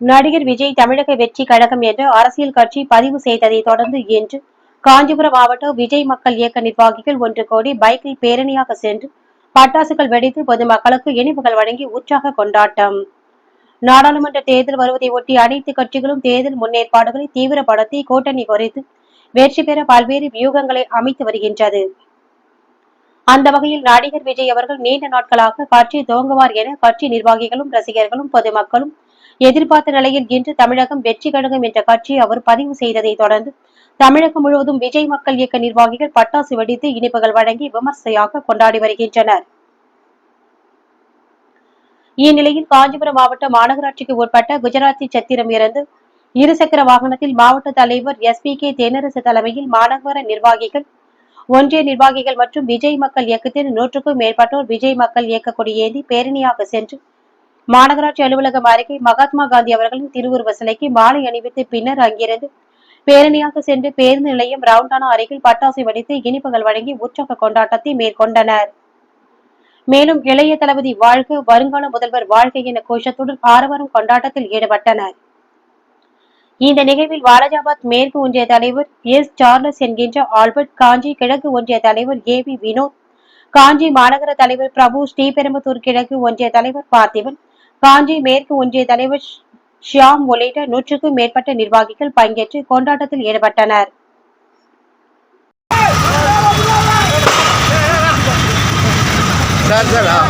நடிகர் விஜய் தமிழக வெற்றி கழகம் என்று அரசியல் கட்சி பதிவு செய்ததை தொடர்ந்து இன்று காஞ்சிபுரம் மாவட்ட விஜய் மக்கள் இயக்க நிர்வாகிகள் ஒன்று கோடி பைக்கில் பேரணியாக சென்று பட்டாசுகள் வெடித்து பொதுமக்களுக்கு இனிப்புகள் வழங்கி உற்சாக கொண்டாட்டம். நாடாளுமன்ற தேர்தல் வருவதை ஒட்டி அனைத்து கட்சிகளும் தேர்தல் முன்னேற்பாடுகளை தீவிரப்படுத்தி கூட்டணி குறைத்து வெற்றி பெற பல்வேறு வியூகங்களை அமைத்து வருகின்றது. அந்த வகையில் நடிகர் விஜய் அவர்கள் நீண்ட நாட்களாக கட்சி துவங்குவார் என கட்சி நிர்வாகிகளும் ரசிகர்களும் பொதுமக்களும் எதிர்பார்த்த நிலையில் இன்று தமிழகம் வெற்றி கழகம் என்ற கட்சியை அவர் பதிவு செய்ததை தொடர்ந்து தமிழகம் முழுவதும் விஜய் மக்கள் இயக்க நிர்வாகிகள் பட்டாசு வெடித்து இனிப்புகள் வழங்கி விமர்சையாக கொண்டாடி வருகின்றனர். இந்நிலையில் காஞ்சிபுரம் மாவட்ட மாநகராட்சிக்கு உட்பட்ட குஜராத்தி சத்திரம் இருந்து இருசக்கர வாகனத்தில் மாவட்ட தலைவர் எஸ் பி கே தென்னரசு தலைமையில் மாநகர நிர்வாகிகள் ஒன்றிய நிர்வாகிகள் மற்றும் விஜய் மக்கள் இயக்கத்தின் நூற்றுக்கும் மேற்பட்டோர் விஜய் மக்கள் இயக்க கொடியேந்தி பேரணியாக சென்று மாநகராட்சி அலுவலகம் அருகே மகாத்மா காந்தி அவர்களின் திருவுருவ சிலைக்கு மாலை அணிவித்து பின்னர் அங்கிருந்து பேரணியாக சென்று பேருந்து நிலையம் ரவுண்டானா அருகில் பட்டாசு வெடித்து இனிப்புகள் வழங்கி உற்சாக கொண்டாட்டத்தை மேற்கொண்டனர். மேலும் இளைய தளபதி வாழ்க வருங்கால முதல்வர் வாழ்க என கோஷத்துடன் ஆரவாரம் கொண்டாட்டத்தில் ஈடுபட்டனர். இந்த நிகழ்வில் வாலாஜாபாத் மேற்கு ஒன்றிய தலைவர் எஸ். சார்லஸ் என்கின்ற ஆல்பர்ட் காஞ்சி கிழக்கு ஒன்றிய தலைவர் ஏ. வி. வினோத் காஞ்சி மாநகர தலைவர் பிரபு ஸ்ரீபெரும்புத்தூர் கிழக்கு ஒன்றிய தலைவர் பார்த்திபன் காஞ்சி மேற்கு ஒன்றிய தலைவர் ஷியாம் உள்ளிட்ட நூற்றுக்கும் மேற்பட்ட நிர்வாகிகள் பங்கேற்று கொண்டாட்டத்தில் ஈடுபட்டனர். Sir sir